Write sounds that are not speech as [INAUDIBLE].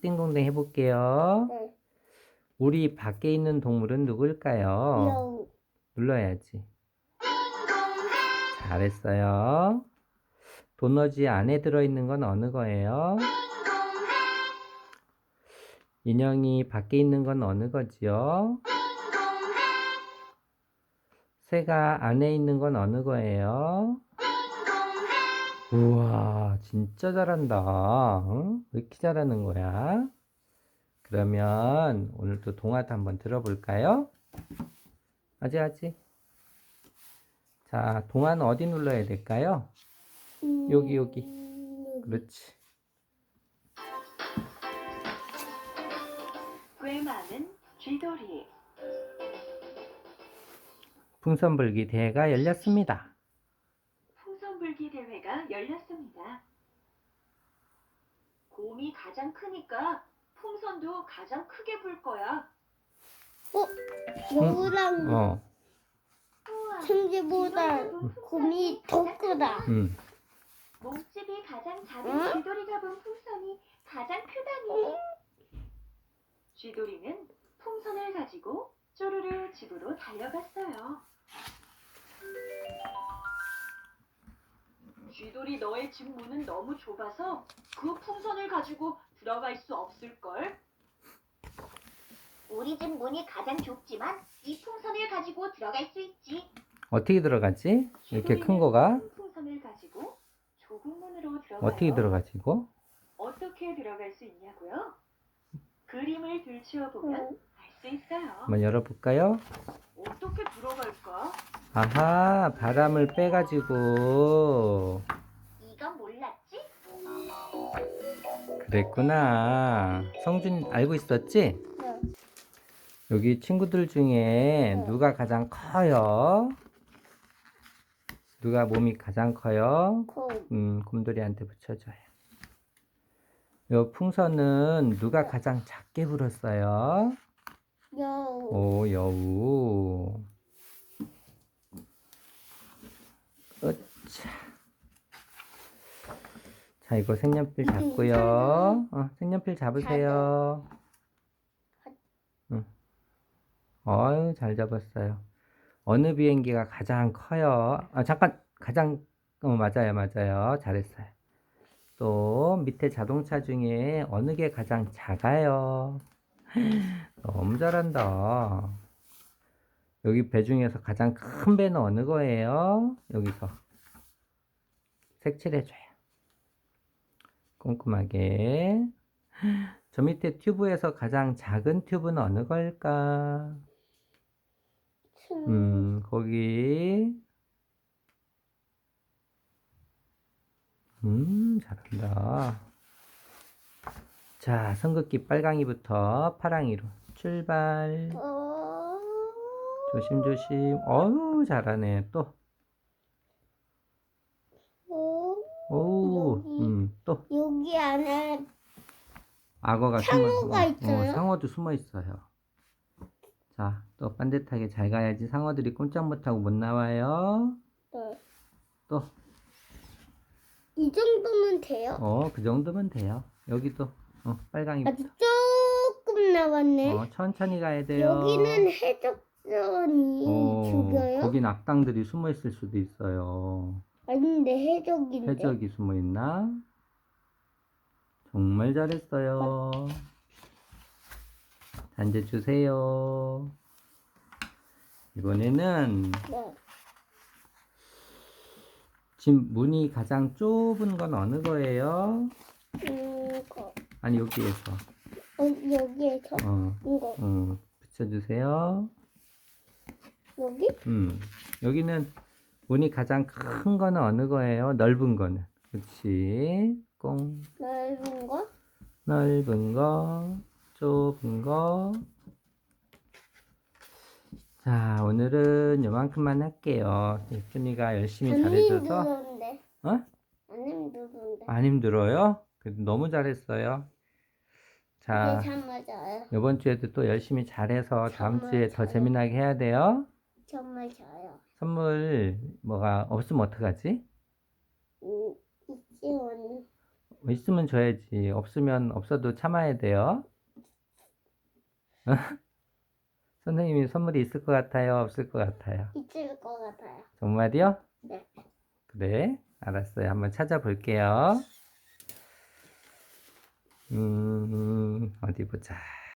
띵동댕 해볼게요. 네. 우리 밖에 있는 동물은 누굴까요? 여우. 눌러야지. 잘했어요. 도너지 안에 들어있는 건 어느 거예요? 인형이 밖에 있는 건 어느 거지요? 새가 안에 있는 건 어느 거예요? 우와, 진짜 잘한다. 응? 왜 이렇게 잘하는 거야? 그러면 오늘도 동화도 한번 들어볼까요? 아지, 아지. 자, 동화는 어디 눌러야 될까요? 음, 여기, 여기. 그렇지. 꽤 많은 쥐돌이. 풍선 불기 대회가 열렸습니다. 풍선 불기 대회가 열렸습니다. 곰이 가장 크니까 풍선도 가장 크게 불 거야. 여우랑 어, 우와, 승지보다 쥐돌이 본 곰이 풍선이 더 가장 크다. 음. 몸집이 가장 작은 응? 쥐돌이가 본 풍선이 가장 크다니. 쥐돌이는 풍선을 가지고 쪼르르 집으로 달려갔어요. 쥐돌이 너의 집 문은 너무 좁아서 그 풍선을 가지고 들어갈 수 없을걸? 우리 집 문이 가장 좁지만 이 풍선을 가지고 들어갈 수 있지. 어떻게 들어가지? 이렇게 큰 거가 큰 풍선을 가지고 좁은 문으로 들어가요. 어떻게 들어가지고? 어떻게 들어갈 수 있냐고요? 그림을 들추어 보면 응. 알수 있어요. 한번 열어볼까요? 어떻게 들어갈까? 아하, 바람을 빼가지고 그랬구나. 성준 알고 있었지? 네. 여기 친구들 중에 네. 누가 가장 커요? 누가 몸이 가장 커요? 곰. 음, 곰돌이한테 붙여줘요. 요 풍선은 누가 가장 작게 불었어요? 여우. 오, 여우. 으차. 자, 이거 색연필 잡고요. 어, 색연필 잡으세요. 응. 어유, 잘 잡았어요. 어느 비행기가 가장 커요? 아, 잠깐, 가장, 어, 맞아요, 맞아요. 잘했어요. 또, 밑에 자동차 중에 어느 게 가장 작아요? 너무 잘한다. 여기 배 중에서 가장 큰 배는 어느 거예요? 여기서 색칠해줘요. 꼼꼼하게. 저 밑에 튜브에서 가장 작은 튜브는 어느 걸까? 음. 음, 거기. 음, 잘한다. 자, 선긋기 빨강이부터 파랑이로 출발. 어. 조심조심. 어우, 잘하네. 또. 어. 오, 여기. 음, 또. 여기 안에 악어가 상어가 숨어, 있어요? 어, 상어도 숨어 있어요. 자, 또 반듯하게 잘 가야지 상어들이 꼼짝 못하고 못 나와요. 네. 또, 이 정도면 돼요? 어, 그 정도면 돼요. 여기도, 어, 빨강이부터. 아직 조금 남았네. 어, 천천히 가야 돼요. 여기는 해적선이 어, 죽여요? 거긴 악당들이 숨어 있을 수도 있어요. 아닌데 해적인데. 해적이 숨어 있나? 정말 잘했어요. 단제 주세요. 이번에는 네. 집 문이 가장 좁은 건 어느 거예요? 음, 거. 아니 여기에서 어, 여기에서 어, 이거 어 붙여주세요. 여기? 음 여기는 문이 가장 큰 거는 어느 거예요? 넓은 거는 그렇지. 꽁 넓은 거? 넓은 거, 좁은 거. 자, 오늘은 요만큼만 할게요. 예쁜이가 열심히 안 잘해줘서. 힘들었는데. 어? 안 힘들었는데. 안 힘들어요? 그래도 너무 잘했어요. 자, 맞아요. 이번 주에도 또 열심히 잘해서 다음 정말 주에 더 잘해요. 재미나게 해야 돼요. 정말 좋아요. 선물 뭐가 없으면 어떡하지? 음, 있지 오늘. 있으면 줘야지. 없으면 없어도 참아야 돼요. [LAUGHS] 선생님이 선물이 있을 것 같아요? 없을 것 같아요? 있을 것 같아요. 정말이요? 네. 그래, 알았어요. 한번 찾아볼게요. 음, 어디 보자.